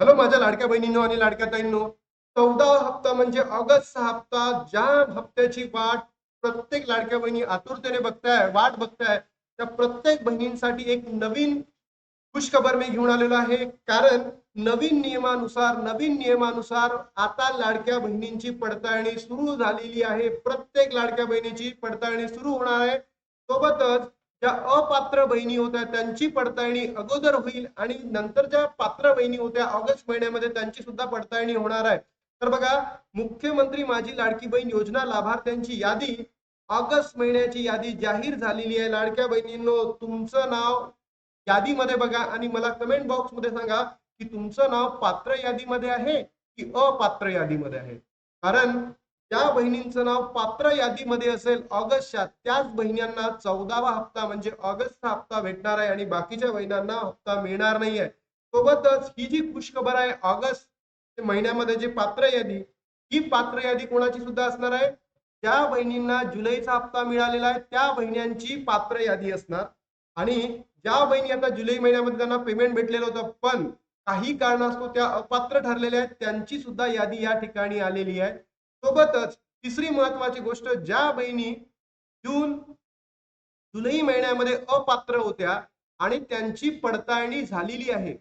Hello माझ्या लाडक्या बहिणींनो आणि लाडक्या ताईंनो चौदा हप्ता म्हणजे ऑगस्टचा हप्ता ज्या हप्त्याची वाट प्रत्येक लाडक्या बहिणी आतुरतेने बघताय वाट बघताय त्या प्रत्येक बहिणींसाठी एक नवीन खुशखबर मी घेऊन आलेलो आहे. कारण नवीन नियमानुसार नवीन नियमानुसार आता लाडक्या बहिणींची पडताळणी सुरू झालेली आहे. प्रत्येक लाडक्या बहिणीची पडताळणी सुरू होणार आहे. सोबतच ज्या अपात्र बहिणी होत्या त्यांची पडताळणी अगोदर होईल आणि नंतर ज्या पात्र बहिणी होत्या ऑगस्ट महिन्यामध्ये त्यांची सुद्धा पडताळणी होणार आहे. तर बघा मुख्यमंत्री माझी लाडकी बहीण योजना लाभार्थ्यांची यादी ऑगस्ट महिन्याची यादी जाहीर झालेली आहे. लाडक्या बहिणींनो तुमचं नाव यादीमध्ये बघा आणि मला कमेंट बॉक्समध्ये सांगा की तुमचं नाव पात्र यादीमध्ये आहे की अपात्र यादीमध्ये आहे? कारण ज्या बहिणींचं नाव पात्र यादीमध्ये असेल ऑगस्टच्या त्याच बहिणींना चौदावा हप्ता म्हणजे ऑगस्टचा हप्ता भेटणार आहे आणि बाकीच्या बहिणींना हप्ता मिळणार नाहीये सोबतच ही जी खुशखबर आहे ऑगस्ट महिन्यामध्ये जे पात्र यादी ही पात्र यादी कोणाची सुद्धा असणार आहे? ज्या बहिणींना जुलैचा हप्ता मिळालेला आहे त्या बहिण्यांची पात्र यादी असणार. आणि ज्या बहिणी आता जुलै महिन्यामध्ये त्यांना पेमेंट भेटलेलं होतं पण काही कारणास्तव त्या अपात्र ठरलेल्या आहेत त्यांची सुद्धा यादी या ठिकाणी आलेली आहे. सोबतच तिसरी महत्वाची गोष्ट ज्या बहिणी जून जुलै महिन्यामध्ये अपात्र होत्या आणि त्यांची पडताळणी झालेली आहे.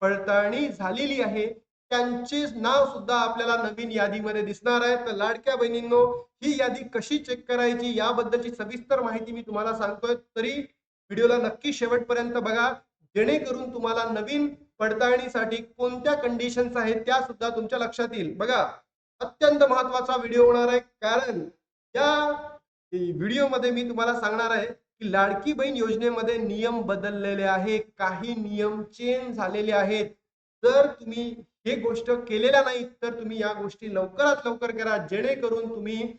पडताळणी झालेली आहे. त्यांचे नाव सुद्धा आपल्याला नवीन यादीमध्ये दिसणार आहे. तर लाडक्या बहिणींनो ही यादी कशी चेक करायची याबद्दलची सविस्तर माहिती मी तुम्हाला सांगतोय. तरी व्हिडिओला नक्की शेवटपर्यंत बघा. जेणेकरून तुम्हाला नवीन पडताळणीसाठी कोणत्या कंडिशन्स आहेत त्या सुद्धा तुमच्या लक्षात येईल. बघा अत्यंत महत्त्वाचा व्हिडिओ होणार आहे. कारण या व्हिडिओमध्ये मी तुम्हाला सांगणार आहे की लाडकी बहीण योजनेमध्ये नियम बदललेले आहे काही नियम चेंज झालेले आहेत. जर तुम्ही हे गोष्ट केलेल्या नाहीत तर तुम्ही या गोष्टी लवकरात लवकर करा. जेणेकरून तुम्ही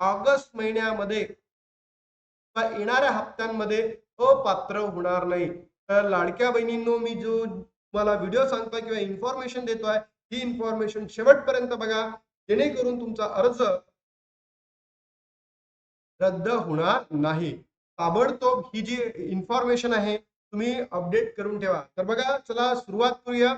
ऑगस्ट महिन्यामध्ये किंवा येणाऱ्या हप्त्यांमध्ये अपात्र होणार नाही. तर लाडक्या बहिणींनो मी जो तुम्हाला व्हिडिओ सांगतोय किंवा इन्फॉर्मेशन देतोय ही इन्फॉर्मेशन शेवटपर्यंत बघा. जेणेकरून तुमचा अर्ज रद्द होणार नाही. ताबडतोब ही जी इन्फॉर्मेशन आहे तुम्ही अपडेट करून ठेवा. तर बघा चला सुरुवात करूया.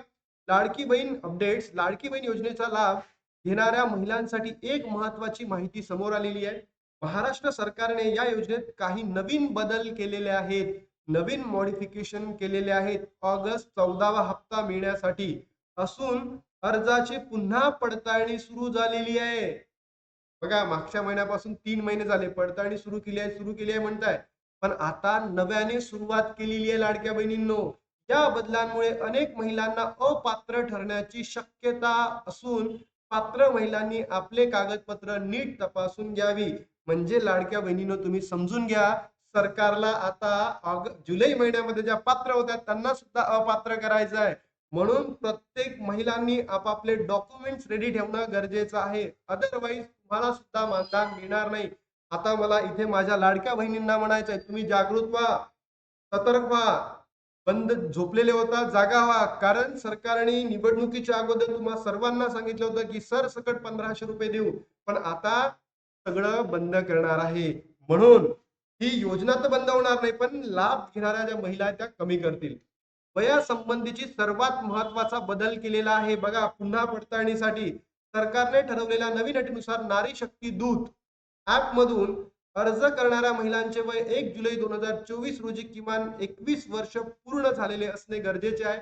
लाडकी बहीण अपडेट्स लाडकी बहीण योजनेचा लाभ घेणाऱ्या महिलांसाठी एक महत्वाची माहिती समोर आलेली आहे. महाराष्ट्र सरकारने या योजनेत काही नवीन बदल केलेले आहेत. नवीन मॉडिफिकेशन केलेले आहेत. ऑगस्ट चौदावा हप्ता मिळण्यासाठी असून अर्जाची पुन्हा पडताळणी सुरू झालेली आहे. बघा मागच्या महिन्यापासून तीन महिने झाले. पडताळणी सुरू केली आहे सुरू केली आहे म्हणताय. पण आता नव्याने सुरुवात केलेली आहे लाडक्या बहिणींनो. या बदलांमुळे अनेक महिलांना अपात्र ठरण्याची शक्यता असून पात्र महिलांनी आपले कागदपत्र नीट तपासून घ्यावी. म्हणजे लाडक्या बहिणीनं तुम्ही समजून घ्या. सरकारला आता जुलै महिन्यामध्ये ज्या पात्र होत्या त्यांना सुद्धा अपात्र करायचं आहे. म्हणून प्रत्येक महिलांनी आपापले डॉक्युमेंट्स रेडी ठेवणं गरजेचं आहे. अदरवाईज तुम्हाला सुद्धा मानधन मिळणार नाही. आता मला इथे माझ्या लाडक्या बहिणींना म्हणायचं आहे तुम्ही जागृत व्हा सतर्क व्हा बंद झोपलेले होता जागा व्हा. कारण सरकारने निवडणुकीच्या अगोदर तुम्हाला सर्वांना सांगितलं होतं की सर सकट पंधराशे रुपये देऊ. पण आता सगळं बंद करणार आहे. म्हणून ही योजना तर बंद होणार नाही पण लाभ घेणाऱ्या ज्या महिला त्या कमी करतील. वयासंबंधीची सर्वात महत्त्वाचा बदल केलेला आहे. बघा पुन्हा पडताळणीसाठी सरकारने ठरवलेल्या नवीन अटीनुसार नारी शक्ती दूत ऍप मधून अर्ज करणाऱ्या महिलांचे वय एक जुलै दोन हजार चोवीस रोजी किमान एकवीस वर्ष पूर्ण झालेले असणे गरजेचे आहे.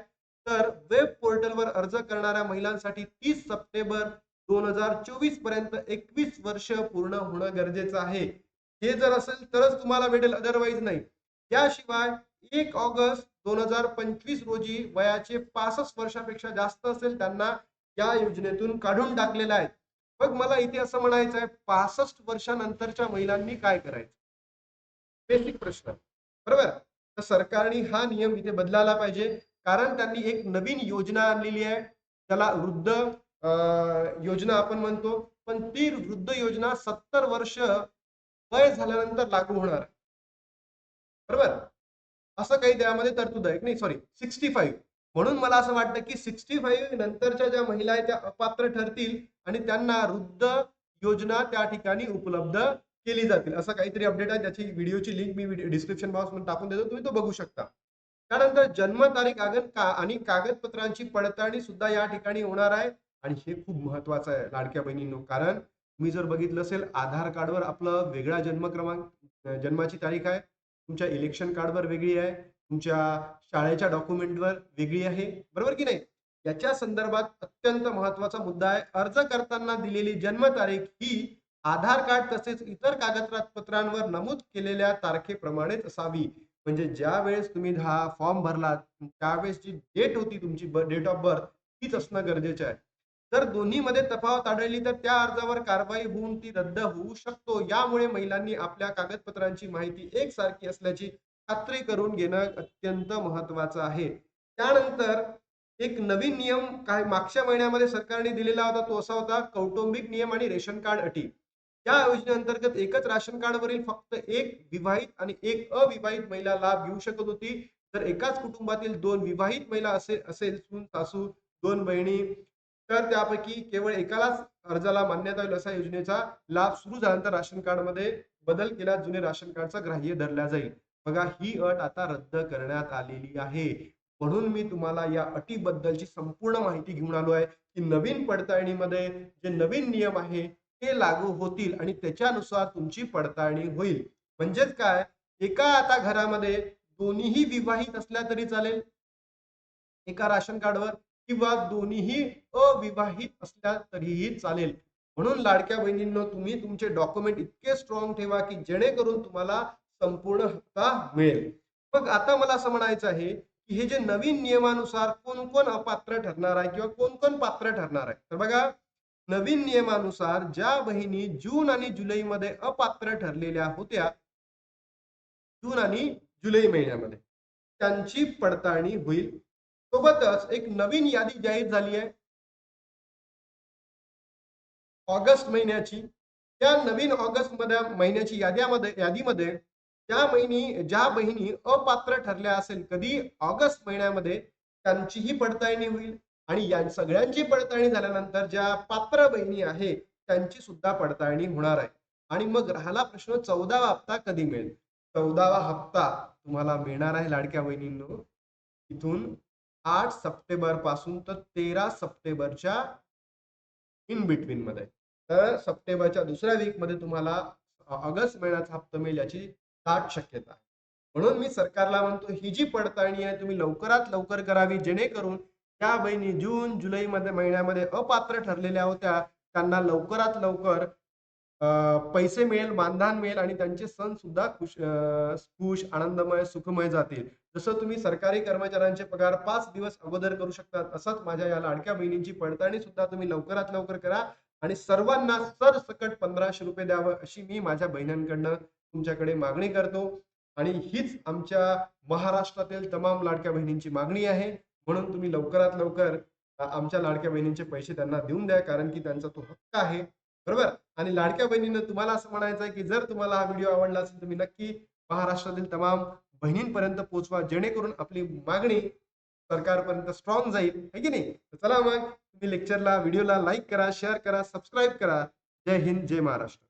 तर वेब पोर्टलवर अर्ज करणाऱ्या महिलांसाठी तीस सप्टेंबर दोन हजार चोवीसपर्यंत एकवीस वर्ष पूर्ण होणं गरजेचं आहे. हे जर असेल तरच तुम्हाला भेटेल अदरवाईज नाही. याशिवाय एक ऑगस्ट दोन हजार पंचवीस रोजी वयाचे पासष्ट वर्षापेक्षा जास्त असेल त्यांना या योजनेतून काढून टाकलेलं आहे. मग मला इथे असं म्हणायचं आहे पासष्ट वर्षानंतरच्या महिलांनी काय करायचं? बेसिक प्रश्न. बरोबर? तर सरकारने हा नियम इथे बदलायला पाहिजे. कारण त्यांनी एक नवीन योजना आणलेली आहे. त्याला वृद्ध योजना आपण म्हणतो. पण ती वृद्ध योजना सत्तर वर्ष वय झाल्यानंतर लागू होणार. बरोबर? असं काही त्यामध्ये तरतूद आहे. नाही सॉरी सिक्स्टी फाईव्ह म्हणून मला असं वाटतं की सिक्स्टी फाईव्ह नंतरच्या ज्या महिला आहेत त्या अपात्र ठरतील आणि त्यांना वृद्ध योजना त्या ठिकाणी उपलब्ध केली जातील. असं काहीतरी अपडेट आहे. त्याची व्हिडिओची लिंक मी डिस्क्रिप्शन बॉक्समध्ये टाकून देतो. तुम्ही तो बघू शकता. त्यानंतर जन्मतारीख आगन का आणि कागदपत्रांची पडताळणी सुद्धा या ठिकाणी होणार आहे. आणि हे खूप महत्वाचं आहे लाडक्या बहिणींनो. कारण तुम्ही जर बघितलं असेल आधार कार्डवर आपलं वेगळा जन्म क्रमांक जन्माची तारीख आहे तुमच्या इलेक्शन कार्डवर वेगळी आहे तुमच्या शाळेच्या डॉक्युमेंटवर वेगळी आहे बरोबर की नाही? याच्या संदर्भात अत्यंत महत्त्वाचा मुद्दा आहे. अर्ज करताना दिलेली जन्मतारीख ही आधार कार्ड तसेच इतर कागदपत्रांवर नमूद केलेल्या तारखेप्रमाणेच असावी. म्हणजे ज्या वेळेस तुम्ही हा फॉर्म भरला त्यावेळेस जी डेट होती तुमची डेट ऑफ बर्थ तीच असणं गरजेचं आहे. जर दोन्हीमध्ये तफावत आढळली तर त्या अर्जावर कारवाई होऊन ती रद्द होऊ शकतो. यामुळे महिलांनी आपल्या कागदपत्रांची माहिती एकसारखी असल्याची खात्री करून घेणं अत्यंत महत्वाचं आहे. त्यानंतर एक नवीन नियम काय मागच्या महिन्यामध्ये सरकारने दिलेला होता तो असा होता कौटुंबिक नियम आणि रेशन कार्ड अटी. या योजनेअंतर्गत एकच राशन कार्डवरील फक्त एक विवाहित आणि एक अविवाहित महिला लाभ घेऊ शकत होती. तर एकाच कुटुंबातील दोन विवाहित महिला असे असेल सून सासू दोन बहिणी तर त्यापैकी केवळ एकालाच अर्जाला मान्यता होईल असा योजनेचा लाभ सुरू झाल्यानंतर राशन कार्डमध्ये बदल केला जुने राशन कार्डचा ग्राह्य धरला जाईल. बघा ही अट आता रद्द करण्यात आलेली आहे. म्हणून मी तुम्हाला या अटीबद्दलची संपूर्ण माहिती घेऊन आलो आहे की नवीन पडताळणीमध्ये जे नवीन नियम आहे ते लागू होतील आणि त्याच्यानुसार तुमची पडताळणी होईल. म्हणजेच काय? एका आता घरामध्ये दोन्हीही विवाहित असल्या तरी चालेल? एका राशन कार्डवर? किंवा दोन्हीही अविवाहित असल्या तरीही चालेल. म्हणून लाडक्या बहिणींनो तुम्ही तुमचे डॉक्युमेंट इतके स्ट्रॉंग ठेवा की जेणेकरून तुम्हाला संपूर्ण हक्क मिळेल. मग आता मला असं म्हणायचं आहे की हे जे नवीन नियमानुसार कोण कोण अपात्र ठरणार आहे किंवा कोण कोण पात्र ठरणार आहे? तर बघा नवीन नियमानुसार ज्या बहिणी जून आणि जुलैमध्ये अपात्र ठरलेल्या होत्या जून आणि जुलै महिन्यामध्ये त्यांची पडताळणी होईल. सोबतच एक नवीन यादी जाहीर झाली आहे. ऑगस्ट महिन्याची. त्या नवीन ऑगस्टमध्ये महिन्याची याद्यामध्ये यादीमध्ये त्या महिनी ज्या बहिणी अपात्र ठरल्या असेल कधी ऑगस्ट महिन्यामध्ये त्यांचीही पडताळणी होईल आणि या सगळ्यांची पडताळणी झाल्यानंतर ज्या पात्र बहिणी आहे त्यांची सुद्धा पडताळणी होणार आहे. आणि मग राहिला प्रश्न चौदावा हप्ता कधी मिळेल? चौदावा हप्ता तुम्हाला मिळणार आहे लाडक्या बहिणींनो. इथून आठ सप्टेंबरपासून तर तेरा सप्टेंबरच्या इन बिटवीन मध्ये. तर सप्टेंबरच्या दुसऱ्या वीकमध्ये तुम्हाला ऑगस्ट महिन्याचा हप्ता मिळेल याची दाट शक्यता आहे. म्हणून मी सरकारला म्हणतो ही जी पडताळणी आहे तुम्ही लवकरात लवकर करावी जेणेकरून त्या बहिणी जून जुलै मध्ये महिन्यामध्ये अपात्र ठरलेल्या होत्या त्यांना लवकरात लवकर पैसे मिळेल मानधन मिळेल आणि त्यांचे सण सुद्धा खुश खुश आनंदमय सुखमय जातील. जसं तुम्ही सरकारी कर्मचाऱ्यांचे पगार पाच दिवस अगोदर करू शकता तसंच माझ्या या लाडक्या बहिणींची पडताळणी सुद्धा तुम्ही लवकरात लवकर करा आणि सर्वांना सरसकट पंधराशे रुपये द्यावं अशी मी माझ्या बहिणींकडनं तुमच्याकडे मागणी करतो. आणि हीच आमच्या महाराष्ट्रातील तमाम लाडक्या बहिणींची मागणी आहे. म्हणून तुम्ही लवकरात लवकर आमच्या लाडक्या बहिणींचे पैसे त्यांना देऊन द्या कारण की त्यांचा तो हक्क आहे. बरोबर? आणि लाडक्या बहिणीनं तुम्हाला असं म्हणायचं आहे की जर तुम्हाला हा व्हिडिओ आवडला असेल तुम्ही नक्की महाराष्ट्रातील तमाम बहिणींपर्यंत पोहोचवा जेणेकरून आपली मागणी सरकारपर्यंत स्ट्रॉंग जाईल. है की नाही? चला मग तुम्ही लेक्चरला व्हिडिओला लाईक करा शेअर करा सबस्क्राईब करा. जय हिंद जय महाराष्ट्र.